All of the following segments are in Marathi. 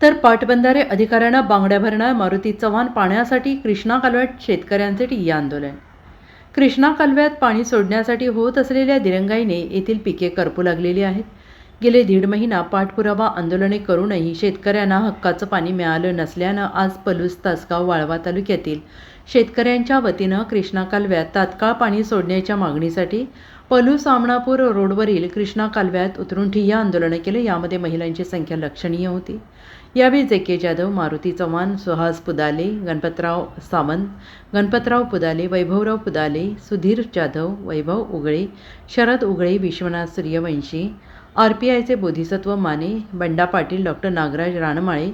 तर पाटबंधारे अधिकाऱ्यांना बांगड्या भरणार मारुती चव्हाण पाण्यासाठी कृष्णा कालव्यात शेतकऱ्यांचे ठिय्या आंदोलन. कृष्णा कालव्यात पाणी सोडण्यासाठी होत असलेल्या दिरंगाईने येथील पिके करपू लागलेली आहेत. गेले दीड महिना पाठपुरावा आंदोलने करूनही शेतकऱ्यांना हक्काचं पाणी मिळालं नसल्यानं आज पलूस तासगाव वाळवा तालुक्यातील शेतकऱ्यांच्या वतीनं कृष्णा कालव्यात तात्काळ पाणी सोडण्याच्या मागणीसाठी पलू सामणापूर रोडवरील कृष्णा कालव्यात उतरून ठिय्या आंदोलनं केले. यामध्ये महिलांची संख्या लक्षणीय होती. यावेळी J K Jadhav Maruti Chavan Suhas Pudale Ganpatrao Sawant Ganpatrao Pudale Vaibhavrao Pudale Sudhir Jadhav Vaibhav Ugale Sharad Ugale Vishwanath Suryavanshi R P आयचे Bodhisattva Mane Banda Patil doctor Nagraj Ranmale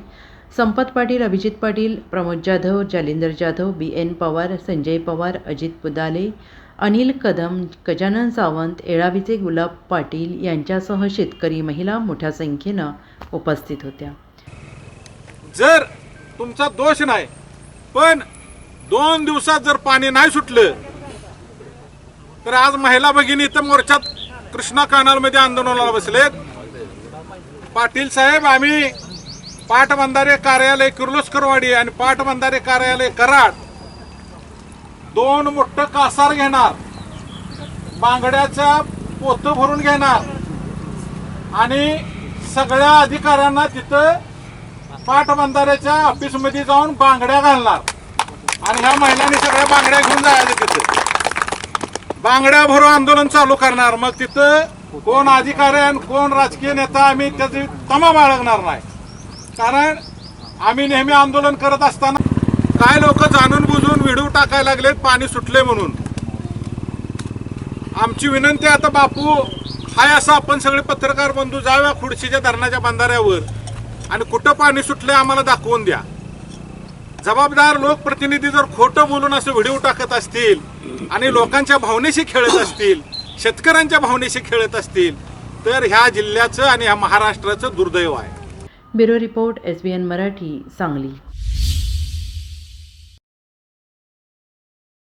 Sampat Patil Abhijit Patil Pramod Jadhav Jalindar Jadhav B N Pawar Sanjay Pawar Ajit Pudale Anil Kadam Gajanan Sawant एळावीचे Gulab Patil यांच्यासह शेतकरी महिला मोठ्या संख्येनं उपस्थित होत्या. जर तुमचा दोष नाही पण दोन दिवसात जर पाणी नाही सुटलं तर आज महिला भगिनी इथं मोर्चात कृष्णा कानालमध्ये आंदोलनाला बसलेत. पाटील साहेब आम्ही पाटबंधारे कार्यालय किर्लोस्करवाडी आणि पाटबंधारे कार्यालय कराड दोन मोठं कासार घेणार. बांगड्याचा पोतं भरून घेणार. आणि सगळ्या अधिकाऱ्यांना तिथं पाटबंधाऱ्याच्या ऑफिसमध्ये जाऊन बांगड्या घालणार. आणि ह्या महिलांनी सगळ्या बांगड्या घेऊन जायचं तिथं. बांगड्या भरून आंदोलन चालू करणार. मग तिथं कोण अधिकारी आणि कोण राजकीय नेता आम्ही त्याची तमा बाळगणार नाही. कारण आम्ही नेहमी आंदोलन करत असताना काय लोक जाणून टाकायला लागले पाणी सुटले म्हणून. आमची विनंती आता बापू हाय असं आपण सगळे पत्रकार बंधू जाऊया खुडशीच्या धरणाच्या बंधाऱ्यावर. आणि कुठं पाणी सुटले आम्हाला दाखवून द्या. जबाबदार लोकप्रतिनिधी जर खोटं बोलून असं व्हिडिओ टाकत असतील आणि लोकांच्या भावनेशी खेळत असतील शेतकऱ्यांच्या भावनेशी खेळत असतील तर ह्या जिल्ह्याचं आणि ह्या महाराष्ट्राचं दुर्दैव आहे. Bureau report S B N Marathi Sangli.